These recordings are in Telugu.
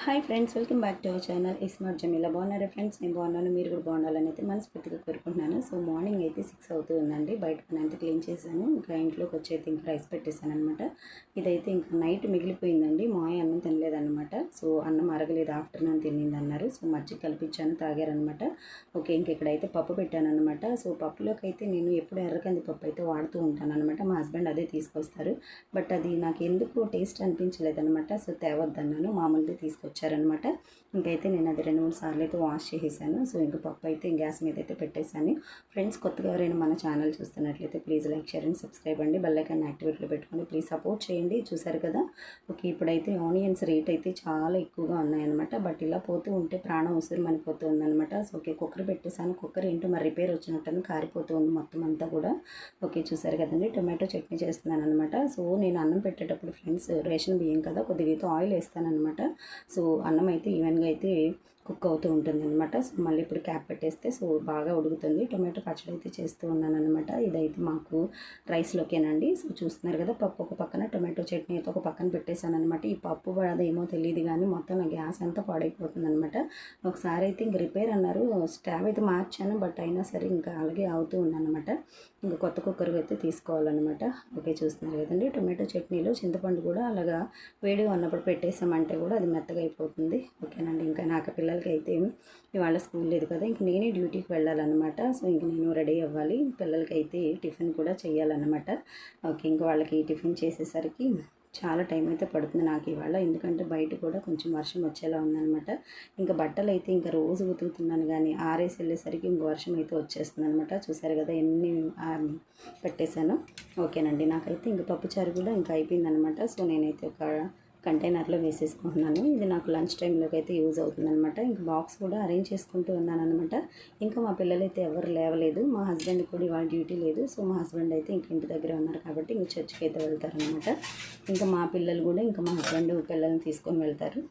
Hi friends welcome back to our channel. ISmart Jameela. బాగున్నారా ఫ్రెండ్స్? నేను బాగున్నాను. మీరు కూడా బాగుండాలని అయితే మనస్ఫూర్తిగా కోరుకుంటున్నాను. సో మార్నింగ్ అయితే సిక్స్ అవుతూ ఉందండి. బయట పని అంతా క్లీన్ చేశాను. ఇంకా ఇంట్లోకి వచ్చి అయితే ఇంకా రైస్ పెట్టేశాను అనమాట ఇదైతే ఇంకా నైట్ మిగిలిపోయిందండి. మాయ అన్నం తినలేదన్నమాట. సో అన్నం అరగలేదు. ఆఫ్టర్నూన్ తినింది అన్నారు సో మజ్జిగ కల్పించాను తాగారనమాట ఓకే ఇంక ఇక్కడైతే పప్పు పెట్టాను అనమాట సో పప్పులోకి అయితే నేను ఎప్పుడు ఎర్రకంది పప్పు అయితే వాడుతూ ఉంటాను అనమాట మా హస్బెండ్ అదే తీసుకొస్తారు. బట్ అది నాకు ఎందుకు టేస్ట్ అనిపించలేదన్నమాట. సో తేవద్దన్నాను. మామూలుగా తీసుకొచ్చారనమాట ఇంకైతే నేను అది రెండు మూడు సార్లు అయితే వాష్ చేసేసాను. సో ఇంక పప్పు అయితే గ్యాస్ మీద అయితే పెట్టేశాను. ఫ్రెండ్స్ కొత్తగా ఎవరైనా మన ఛానల్ చూస్తున్నట్లయితే please like share and subscribe అండి. బెల్లైకాన్ యాక్టివేట్లో పెట్టుకొని ప్లీజ్ సపోర్ట్ చేయండి. చూసారు కదా? ఓకే ఇప్పుడైతే ఆనియన్స్ రేట్ అయితే చాలా ఎక్కువగా ఉన్నాయన్నమాట. బట్ ఇలా పోతూ ఉంటే ప్రాణం ఉసిరి మనిపోతూ ఉందన్నమాట. సో ఓకే కుక్కర్ పెట్టేశాను. కుక్కర్ ఏంటో మరి రిపేర్ వచ్చినట్టు కారిపోతూ ఉంది మొత్తం అంతా కూడా. ఓకే చూసారు కదండి? టొమాటో చట్నీ చేస్తున్నాను అనమాట సో నేను అన్నం పెట్టేటప్పుడు ఫ్రెండ్స్ రేషన్ బియ్యం కదా కొద్దిగా అయితే ఆయిల్ వేస్తాను అనమాట సో అన్నం అయితే ఈవెన్గా అయితే కుక్ అవుతూ ఉంటుంది అనమాట సో మళ్ళీ ఇప్పుడు క్యాప్ పెట్టేస్తే సో బాగా ఉడుకుతుంది. టొమాటో పచ్చడి అయితే చేస్తూ ఉన్నాను అనమాట ఇదైతే మాకు రైస్లోకేనండి. సో చూస్తున్నారు కదా పప్పు ఒక పక్కన టొమాటో చట్నీ అయితే ఒక పక్కన పెట్టేశాను అనమాట ఈ పప్పు అదేమో తెలియదు కానీ మొత్తం నా గ్యాస్ అంతా పాడైపోతుంది అనమాట ఒకసారి అయితే ఇంక రిపేర్ అన్నారు. స్టావ్ అయితే మార్చాను బట్ అయినా సరే ఇంకా అలాగే అవుతూ ఉందన్నమాట. ఇంకా కొత్త కుక్కర్ అయితే తీసుకోవాలన్నమాట. ఓకే చూస్తున్నారు కదండి. టొమాటో చట్నీలో చింతపండు కూడా అలాగా వేడిగా ఉన్నప్పుడు పెట్టేసామంటే కూడా అది మెత్తగా అయిపోతుంది. ఓకేనండి ఇంకా నాకు పిల్లలకి అయితే ఇవాళ స్కూల్ లేదు కదా ఇంక నేనే డ్యూటీకి వెళ్ళాలన్నమాట. సో ఇంక నేను రెడీ అవ్వాలి. పిల్లలకి అయితే టిఫిన్ కూడా చేయాలన్నమాట. ఓకే ఇంక వాళ్ళకి టిఫిన్ చేసేసరికి చాలా టైం అయితే పడుతుంది నాకు ఇవాళ. ఎందుకంటే బయట కూడా కొంచెం వర్షం వచ్చేలా ఉందన్నమాట. ఇంకా బట్టలు అయితే ఇంకా రోజు ఉతుకుతున్నాను కానీ ఆరేసి వెళ్ళేసరికి ఇంక వర్షం అయితే వచ్చేస్తుంది అనమాట చూసారు కదా ఎన్ని పెట్టేశాను. ఓకేనండి నాకైతే ఇంక పప్పుచారు కూడా ఇంకా అయిపోయిందనమాట సో నేనైతే ఒక కంటైనర్లో వేసేసుకుంటున్నాను. ఇది నాకు లంచ్ టైంలోకి అయితే యూజ్ అవుతుందనమాట ఇంకా బాక్స్ కూడా అరేంజ్ చేసుకుంటూ ఉన్నాను అనమాట ఇంకా మా పిల్లలు అయితే ఎవరు లేవలేదు. మా హస్బెండ్ కూడా ఇవాళ డ్యూటీ లేదు. సో మా హస్బెండ్ అయితే ఇంక ఇంటి దగ్గర ఉన్నారు కాబట్టి ఇంక చర్చికి అయితే వెళ్తారనమాట ఇంకా మా పిల్లలు కూడా ఇంకా మా హస్బెండ్ పిల్లల్ని తీసుకొని వెళ్తారు.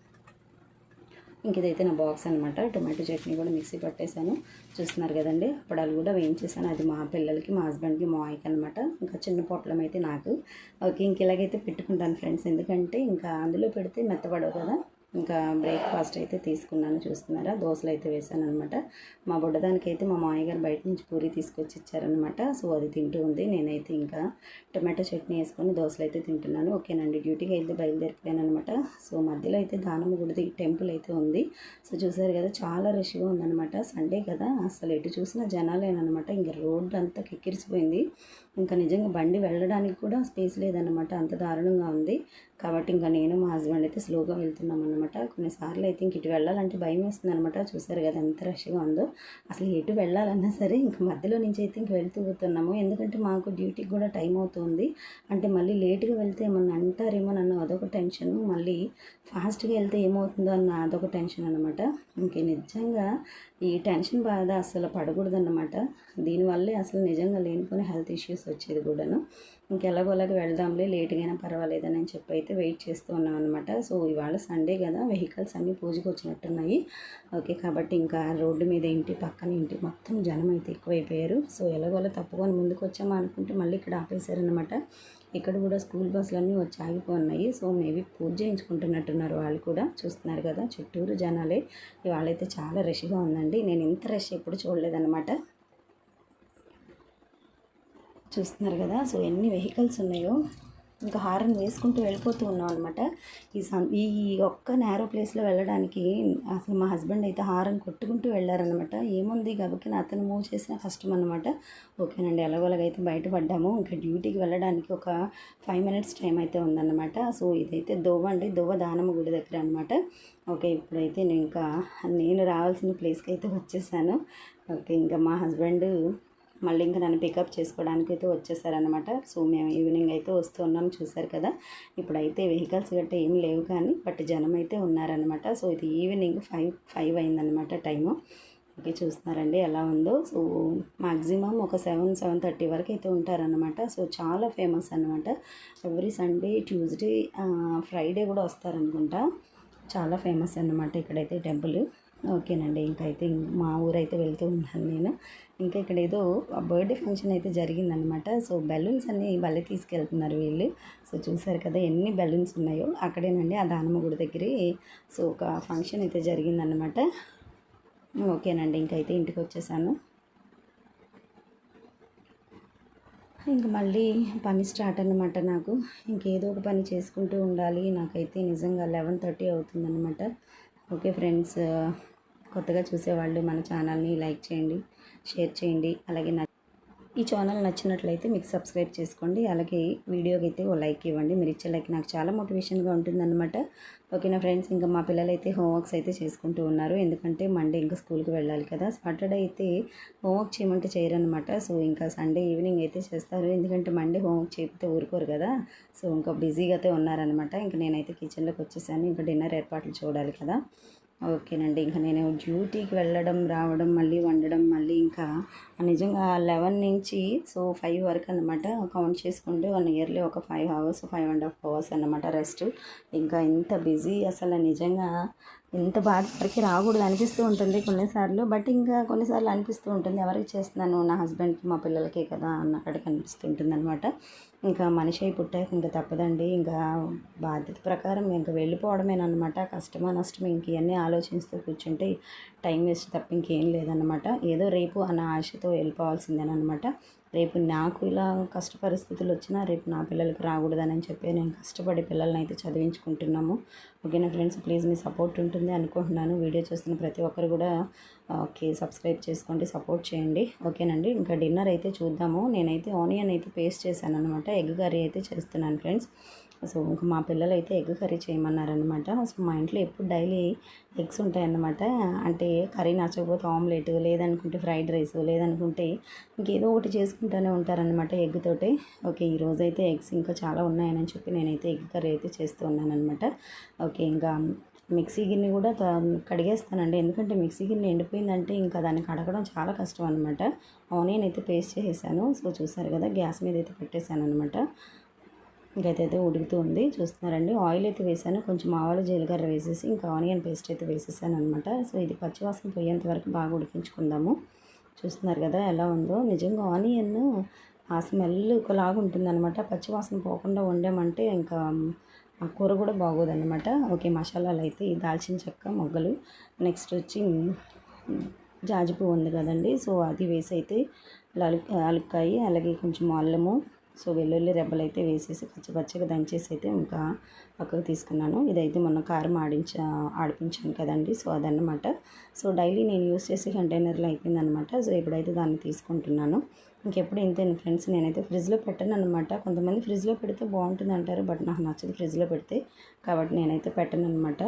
ఇంక ఇదైతే నా బాక్స్ అనమాట టొమాటో చట్నీ కూడా మిక్సీ పట్టేశాను. చూస్తున్నారు కదండి అప్పడాలు కూడా వేయించేసాను అది మా పిల్లలకి మా హస్బెండ్కి మా ఆయనకి అనమాట ఇంకా చిన్న పొట్లం అయితే నాకు. ఓకే ఇంక ఇలాగైతే పెట్టుకుంటాను ఫ్రెండ్స్. ఎందుకంటే ఇంకా అందులో పెడితే మెత్తపడవు కదా. ఇంకా బ్రేక్ఫాస్ట్ అయితే తీసుకున్నాను చూస్తున్నారా? దోశలు అయితే వేసాను అనమాట మా బుడ్డదానికి అయితే మా మామయ్యగారు బయట నుంచి పూరి తీసుకొచ్చి ఇచ్చారనమాట సో అది తింటూ ఉంది. నేనైతే ఇంకా టమాటో చట్నీ వేసుకొని దోశలు అయితే తింటున్నాను. ఓకేనండి డ్యూటీకి అయితే బయలుదేరిపోయాను అనమాట సో మధ్యలో అయితే దానమ్మ గుడిది టెంపుల్ అయితే ఉంది. సో చూసారు కదా చాలా రష్గా ఉందన్నమాట. సండే కదా అసలు ఎటు చూసినా జనాలేనమాట ఇంకా రోడ్డు అంతా కిక్కిరిసిపోయింది. ఇంకా నిజంగా బండి వెళ్ళడానికి కూడా స్పేస్ లేదన్నమాట. అంత దారుణంగా ఉంది. కాబట్టి ఇంకా నేను మా హస్బెండ్ అయితే స్లోగా వెళ్తున్నాం అనమాట. కొన్నిసార్లు అయితే ఇంక ఇటు వెళ్ళాలంటే భయం వేస్తుంది అనమాట. చూసారు కదా ఎంత రష్గా ఉందో. అసలు ఎటు వెళ్ళాలన్నా సరే ఇంక మధ్యలో నుంచి అయితే ఇంక వెళ్తూ పోతున్నాము ఎందుకంటే మాకు డ్యూటీకి కూడా టైం అవుతుంది. అంటే మళ్ళీ లేట్గా వెళ్తే ఏమన్నా అంటారేమో నన్ను అదొక టెన్షన్. మళ్ళీ ఫాస్ట్గా వెళ్తే ఏమవుతుందో అన్న అదొక టెన్షన్ అనమాట. ఇంక నిజంగా ఈ టెన్షన్ బాధ అసలు పడకూడదన్నమాట. దీనివల్లే అసలు నిజంగా లేనిపోయిన హెల్త్ ఇష్యూస్ వచ్చేది కూడాను. ఇంకెలాగోలాగా వెళ్దాంలే లేట్గా పర్వాలేదని అని చెప్పి అయితే వెయిట్ చేస్తూ ఉన్నాం అనమాట సో ఇవాళ సండే కదా వెహికల్స్ అన్నీ పూజకు వచ్చినట్టున్నాయి. ఓకే కాబట్టి ఇంకా రోడ్డు మీద ఇంటి పక్కన ఇంటి మొత్తం జనం అయితే ఎక్కువైపోయారు. సో ఎలాగోలా తప్పుకొని ముందుకు వచ్చామా అనుకుంటే మళ్ళీ ఇక్కడ ఆపేశారనమాట ఇక్కడ కూడా స్కూల్ బస్సులు అన్నీ వచ్చి ఆగిపోన్నాయి. సో మేబీ పూజ చేయించుకుంటున్నట్టున్నారు వాళ్ళు కూడా. చూస్తున్నారు కదా చుట్టూరు జనాలే. వాళ్ళైతే చాలా రష్గా ఉందండి. నేను ఇంత రష్ ఎప్పుడు చూడలేదన్నమాట. చూస్తున్నారు కదా. సో ఎన్ని వెహికల్స్ ఉన్నాయో ఇంకా హారన్ వేసుకుంటూ వెళ్ళిపోతూ ఉన్నాం అనమాట ఈ సం ఈ ఒక్క నేరో ప్లేస్లో వెళ్ళడానికి అసలు మా హస్బెండ్ అయితే హారన్ కొట్టుకుంటూ వెళ్ళారనమాట ఏముంది? కాబట్టి అతను మూవ్ చేసిన కష్టం అనమాట ఓకేనండి ఎలాగోలాగైతే బయటపడ్డాము. ఇంకా డ్యూటీకి వెళ్ళడానికి ఒక ఫైవ్ మినిట్స్ టైం అయితే ఉందన్నమాట. సో ఇదైతే దోవ అండి. దోవ దానమ్మ గుడి దగ్గర అనమాట ఓకే ఇప్పుడైతే నేను ఇంకా నేను రావాల్సిన ప్లేస్కి అయితే వచ్చేసాను. ఓకే ఇంకా మా హస్బెండ్ మళ్ళీ ఇంకా నన్ను పికప్ చేసుకోవడానికి అయితే వచ్చేసారనమాట సో మేము ఈవినింగ్ అయితే వస్తున్నాం చూసారు కదా. ఇప్పుడైతే వెహికల్స్ గట్టా ఏం లేవు కానీ బట్ జనం అయితే ఉన్నారనమాట సో ఇది ఈవినింగ్ ఫైవ్ ఫైవ్ అయిందనమాట టైము ఓకే చూస్తున్నారండి ఎలా ఉందో. సో మ్యాక్సిమం ఒక సెవెన్ సెవెన్ థర్టీ వరకు అయితే ఉంటారనమాట సో చాలా ఫేమస్ అనమాట ఎవ్రీ సండే ట్యూస్డే ఫ్రైడే కూడా వస్తారనుకుంటా. చాలా ఫేమస్ అన్నమాట ఇక్కడైతే టెంపుల్ ఓకేనండి. ఇంకైతే ఇం- మా ఊరైతే వెళ్తూ ఉన్నాను నేను. ఇంకా ఇక్కడ ఏదో బర్త్డే ఫంక్షన్ అయితే జరిగిందనమాట. సో బెలూన్స్ అన్ని భలే తీసుకెళ్తున్నారు వీళ్ళు. సో చూసారు కదా ఎన్ని బెలూన్స్ ఉన్నాయో. అక్కడేనండి ఆ దానమ్మ గుడి దగ్గర సో ఒక ఫంక్షన్ అయితే జరిగిందనమాట. ఓకేనండి. ఇంకైతే ఇంటికి వచ్చేసాను. ఇంక మళ్ళీ పని స్టార్ట్ అన్నమాట నాకు. ఇంకేదో ఒక పని చేసుకుంటూ ఉండాలి. నాకైతే నిజంగా లెవెన్ థర్టీ అవుతుందన్నమాట. Okay friends. కొత్తగా చూసేవాళ్ళు మన ఛానల్ని లైక్ చేయండి షేర్ చేయండి అలాగే నా ఈ ఛానల్ నచ్చినట్లయితే మీకు సబ్స్క్రైబ్ చేసుకోండి అలాగే వీడియోకి అయితే ఓ లైక్ ఇవ్వండి. మీరు ఇచ్చే లైక్ నాకు చాలా మోటివేషన్గా ఉంటుందన్నమాట. ఓకేనా ఫ్రెండ్స్? ఇంకా మా పిల్లలు అయితే హోంవర్క్స్ అయితే చేసుకుంటూ ఉన్నారు. ఎందుకంటే మండే ఇంకా స్కూల్కి వెళ్ళాలి కదా. సాటర్డే అయితే హోంవర్క్ చేయమంటే చేయరనమాట సో ఇంకా సండే ఈవినింగ్ అయితే చేస్తారు. ఎందుకంటే మండే హోంవర్క్ చేయకపోతే ఊరుకోరు కదా. సో ఇంకా బిజీగా అయితే ఉన్నారనమాట ఇంకా నేనైతే కిచెన్లోకి వచ్చేసాను. ఇంకా డిన్నర్ ఏర్పాట్లు చూడాలి కదా. ఓకేనండి. ఇంకా నేను డ్యూటీకి వెళ్ళడం రావడం మళ్ళీ వండడం మళ్ళీ ఇంకా నిజంగా లెవెన్ నుంచి సో ఫైవ్ వరకు అనమాట కౌంట్ చేసుకుంటే వన్ ఇయర్లీ ఒక five hours five and half hours అనమాట రెస్ట్. ఇంకా ఇంత బిజీ అసలు నిజంగా ఇంత బాధ ఎవరికి రాకూడదు అనిపిస్తూ ఉంటుంది కొన్నిసార్లు. బట్ ఇంకా కొన్నిసార్లు అనిపిస్తూ ఉంటుంది. ఎవరికి చేస్తున్నాను? నా హస్బెండ్కి మా పిల్లలకే కదా అన్నక్కడికి అనిపిస్తుంటుంది అనమాట ఇంకా మనిషి అయి పుట్టాక ఇంకా తప్పదండి. ఇంకా బాధ్యత ప్రకారం ఇంకా వెళ్ళిపోవడమేనమాట కష్టమా నష్టమా ఇంక ఇవన్నీ ఆలోచిస్తూ కూర్చుంటే టైం వేస్ట్ తప్ప ఇంకేం లేదనమాట ఏదో రేపు అన్న ఆశతో వెళ్ళిపోవాల్సిందేనమాట రేపు నాకు ఇలా కష్ట పరిస్థితులు వచ్చినా రేపు నా పిల్లలకి రాకూడదని చెప్పి నేను కష్టపడి పిల్లల్ని అయితే చదివించుకుంటున్నాము. ఓకేనా ఫ్రెండ్స్? ప్లీజ్ మీ సపోర్ట్ ఉంటుంది అనుకుంటున్నాను. వీడియో చూస్తున్న ప్రతి ఒక్కరు కూడా ఓకే సబ్స్క్రైబ్ చేసుకోండి సపోర్ట్ చేయండి. ఓకేనండి? ఇంకా డిన్నర్ అయితే చూద్దాము. నేనైతే ఆనియన్ అయితే పేస్ట్ చేశాను అనమాట ఎగ్ కర్రీ అయితే చేస్తున్నాను ఫ్రెండ్స్. సో ఇంకా మా పిల్లలు అయితే ఎగ్ కర్రీ చేయమన్నారనమాట సో మా ఇంట్లో ఎప్పుడు డైలీ ఎగ్స్ ఉంటాయన్నమాట. అంటే కర్రీ నచ్చకపోతే ఆమ్లెట్ లేదనుకుంటే ఫ్రైడ్ రైస్ లేదనుకుంటే ఇంకేదో ఒకటి చేసుకుంటూనే ఉంటారనమాట ఎగ్ తోటి. ఓకే ఈరోజు అయితే ఎగ్స్ ఇంకా చాలా ఉన్నాయని చెప్పి నేనైతే ఎగ్ కర్రీ అయితే చేస్తూ ఉన్నానమాట ఓకే ఇంకా మిక్సీ గిన్నె కూడా కడిగేస్తానండి. ఎందుకంటే మిక్సీ గిన్నె ఎండిపోయిందంటే ఇంకా దాన్ని కడగడం చాలా కష్టం అనమాట ఆనియన్ అయితే పేస్ట్ చేసేసాను. సో చూసారు కదా గ్యాస్ మీద అయితే పెట్టేశాను అనమాట ఇంకైతే అయితే ఉడుకుతూ ఉంది. చూస్తున్నారండి. ఆయిల్ అయితే వేసాను. కొంచెం ఆవాలు జీలకర్ర వేసేసి ఇంకా ఆనియన్ పేస్ట్ అయితే వేసేసాను అనమాట సో ఇది పచ్చివాసన పోయేంత వరకు బాగా ఉడికించుకుందాము. చూస్తున్నారు కదా ఎలా ఉందో. నిజంగా ఆనియన్ ఆ స్మెల్ ఒకలాగా ఉంటుందన్నమాట. పచ్చివాసన పోకుండా వండామంటే ఇంకా ఆ కూర కూడా బాగోదన్నమాట. ఓకే మసాలాలు అయితే ఈ దాల్చిన చెక్క మొగ్గలు. నెక్స్ట్ వచ్చి జాజి పువ్వు ఉంది కదండి. సో అది వేసి అయితే లలు అలుక్కాయి అలాగే కొంచెం అల్లము సో వెల్లుల్లి రెబ్బలు అయితే వేసేసి పచ్చిపచ్చగా దంచేసి అయితే ఇంకా పక్కకు తీసుకున్నాను. ఇదైతే మొన్న కారం ఆడించ ఆడిపించాను కదండి. సో అదన్నమాట. సో డైలీ నేను యూస్ చేసే కంటైనర్లో అయిపోయిందనమాట సో ఇప్పుడైతే దాన్ని తీసుకుంటున్నాను ఇంకెప్పుడు ఇంతే ఫ్రెండ్స్. నేనైతే ఫ్రిడ్జ్లో పెట్టాను అనమాట కొంతమంది ఫ్రిడ్జ్లో పెడితే బాగుంటుంది అంటారు బట్ నాకు నచ్చదు ఫ్రిడ్జ్లో పెడితే. కాబట్టి నేనైతే పెట్టను అనమాట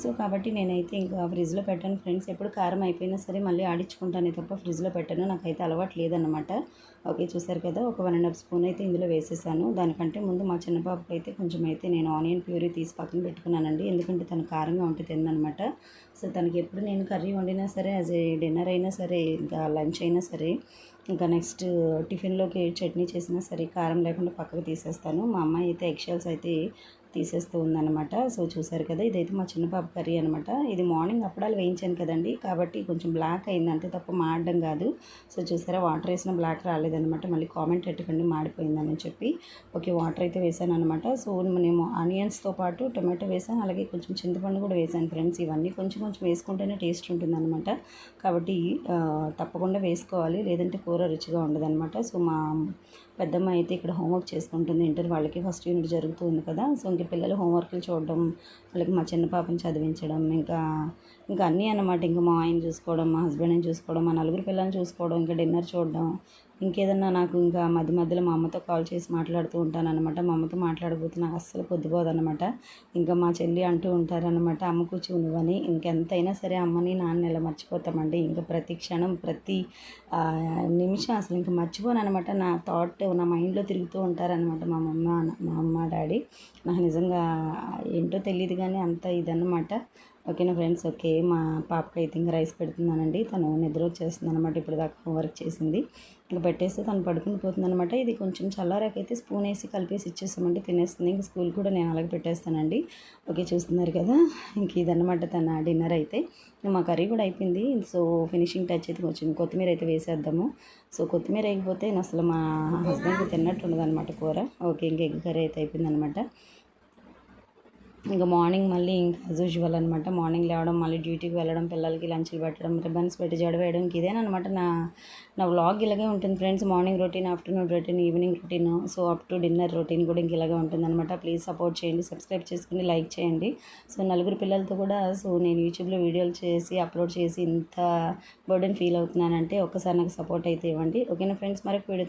సో కాబట్టి నేనైతే ఇంకా ఫ్రిడ్జ్లో పెట్టాను. ఫ్రెండ్స్ ఎప్పుడు కారం అయిపోయినా సరే మళ్ళీ ఆడించుకుంటానే తప్ప ఫ్రిడ్జ్లో పెట్టాను. నాకైతే అలవాటు లేదనమాట ఓకే చూసారు కదా ఒక వన్ అండ్ హాఫ్ స్పూన్ అయితే ఇందులో వేసేసాను. దానికంటే ముందు మా చిన్న పాపకి అయితే కొంచెం అయితే నేను ఆనియన్ ప్యూరీ తీసి పక్కన పెట్టుకున్నానండి. ఎందుకంటే తను కారంగా ఉంటే తిందనమాట సో తనకి ఎప్పుడు నేను కర్రీ వండినా సరే యాజ్ ఏ డిన్నర్ అయినా సరే ఇంకా లంచ్ అయినా సరే ఇంకా నెక్స్ట్ టిఫిన్లోకి చట్నీ చేసినా సరే కారం లేకుండా పక్కకు తీసేస్తాను. మా అమ్మాయి అయితే ఎగ్షెల్స్ అయితే తీసేస్తూ ఉందన్నమాట. సో చూసారు కదా ఇదైతే మా చిన్న పాప కర్రీ అనమాట ఇది మార్నింగ్ అప్పడాలు వేయించాను కదండి. కాబట్టి కొంచెం బ్లాక్ అయింది. అంతే తప్ప మాడడం కాదు. సో చూసారా వాటర్ వేసిన బ్లాక్ రాలేదనమాట మళ్ళీ కామెంట్ పెట్టుకోండి మాడిపోయిందని చెప్పి. ఓకే వాటర్ అయితే వేసాను అనమాట సో నేను ఆనియన్స్తో పాటు టొమాటో వేసాను. అలాగే కొంచెం చింతపండు కూడా వేసాను ఫ్రెండ్స్. ఇవన్నీ కొంచెం కొంచెం వేసుకుంటేనే టేస్ట్ ఉంటుందన్నమాట. కాబట్టి తప్పకుండా వేసుకోవాలి. లేదంటే కూర రుచిగా ఉండదన్నమాట. సో మా పెద్దమ్మ అయితే ఇక్కడ హోంవర్క్ చేసుకుంటుంది ఇంటర్ వాళ్ళకి ఫస్ట్ యూనిట్ జరుగుతుంది కదా. సో ఇంక పిల్లలు హోంవర్క్లు చూడడం వాళ్ళకి మా చిన్న పాపని చదివించడం ఇంకా ఇంకా అన్నీ అనమాట ఇంకా మా ఆయన చూసుకోవడం మా హస్బెండ్ని చూసుకోవడం మా నలుగురు పిల్లల్ని చూసుకోవడం ఇంకా డిన్నర్ చూడడం. ఇంకేదన్నా నాకు ఇంకా మధ్య మధ్యలో మా అమ్మతో కాల్ చేసి మాట్లాడుతూ ఉంటాను అనమాట మా అమ్మతో మాట్లాడకపోతే నాకు అస్సలు పొద్దుపోదన్నమాట ఇంకా మా చెల్లి అంటూ ఉంటారనమాట అమ్మ కూర్చో నువ్వని. ఇంకెంతైనా సరే అమ్మని నాన్న ఎలా మర్చిపోతామండి? ఇంకా ప్రతి క్షణం ప్రతి నిమిషం అసలు ఇంకా మర్చిపోను అనమాట నా థాట్ నా మైండ్లో తిరుగుతూ ఉంటారనమాట మా అమ్మ మా అమ్మ డాడీ. నాకు నిజంగా ఏంటో తెలియదు కానీ అంత ఇదన్నమాట. ఓకేనా ఫ్రెండ్స్? ఓకే మా పాపకి అయితే ఇంకా రైస్ పెడుతున్నానండి. తను నిద్ర వచ్చేస్తుంది అనమాట ఇప్పుడు దాకా హోంవర్క్ చేసింది. ఇంకా పెట్టేస్తే తను పడుకుని పోతుంది అనమాట ఇది కొంచెం చల్లారాకైతే స్పూన్ వేసి కలిపేసి ఇచ్చేసామంటే తినేస్తుంది. ఇంకా స్కూల్ కూడా నేను అలాగే పెట్టేస్తానండి. ఓకే చూస్తున్నారు కదా? ఇంక ఇదన్నమాట తన డిన్నర్ అయితే. మా కర్రీ కూడా అయిపోయింది. సో ఫినిషింగ్ టచ్ అయితే కొంచెం కొత్తిమీర అయితే వేసేద్దాము. సో కొత్తిమీర వేయకపోతే నేను అసలు మా హస్బెండ్కి తిన్నట్టు ఉండదు అనమాట కూర. ఓకే ఇంకా ఎగ్ కర్రీ అయితే అయిపోయింది అనమాట ఇంకా మార్నింగ్ మళ్ళీ ఇంకా యాజ్ యూజువల్ అనమాట మార్నింగ్ లేవడం మళ్ళీ డ్యూటీకి వెళ్ళడం పిల్లలకి లంచ్లు పెట్టడం రిబన్స్ పెట్టి జడవేయడం వేయడం ఇదేనమాట నా నా వ్లాగ్ ఇలాగే ఉంటుంది friends morning routine afternoon routine evening routine so up to dinner routine కూడా ఇంక ఇలాగే ఉంటుందన్నమాట ప్లీజ్ సపోర్ట్ చేయండి సబ్స్క్రైబ్ చేసుకుని లైక్ చేయండి. సో నలుగురు పిల్లలతో కూడా సో నేను యూట్యూబ్లో వీడియోలు చేసి అప్లోడ్ చేసి ఇంత బర్డెన్ ఫీల్ అవుతున్నానంటే ఒక్కసారి నాకు సపోర్ట్ అయితే ఇవ్వండి. ఓకేనా ఫ్రెండ్స్ మరొక వీడియో